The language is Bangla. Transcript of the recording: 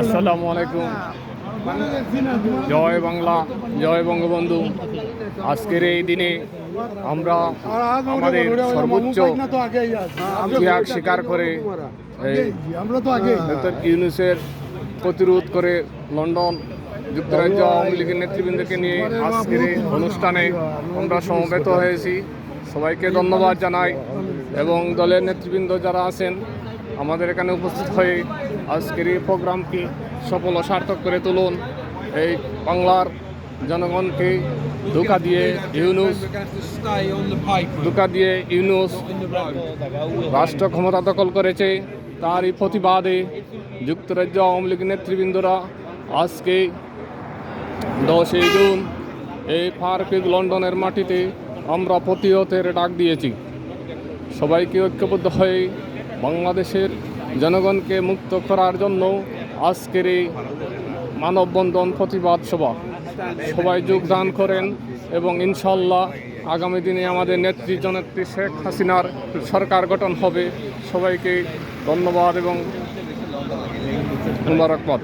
আসসালামু আলাইকুম। জয় বাংলা, জয় বঙ্গবন্ধু। আজকের এই দিনে আমরা আমাদের সর্বোচ্চ ত্যাগ স্বীকার করে ইউনুসের প্রতিরোধ করে লন্ডন যুক্তরাজ্য আওয়ামী লীগের নেতৃবৃন্দকে নিয়ে আজকের এই অনুষ্ঠানে আমরা সমবেত হয়েছি। সবাইকে ধন্যবাদ জানাই এবং দলের নেতৃবৃন্দ যারা আছেন আমাদের এখানে উপস্থিত হয়ে আজকের এই প্রোগ্রামকে সফল ও সার্থক করে তুলুন। এই বাংলার জনগণকে ধোকা দিয়ে ইউনুস, ধোকা দিয়ে ইউনুস রাষ্ট্র ক্ষমতা দখল করেছে, তারই প্রতিবাদে যুক্তরাজ্য আওয়ামী লীগ নেতৃবৃন্দরা আজকে দশই জুন এই ফারপিক লন্ডনের মাটিতে আমরা প্রতিহতের ডাক দিয়েছি। সবাইকে ঐক্যবদ্ধ হয়ে বাংলাদেশের জনগণকে মুক্ত করার জন্য আজকের এই মানববন্ধন প্রতিবাদ সভা। সবাই যোগদান করেন এবং ইনশাল্লাহ আগামী দিনে আমাদের নেত্রী জনেত্রী শেখ হাসিনার সরকার গঠন হবে। সবাইকে ধন্যবাদ এবং মুবারকবাদ।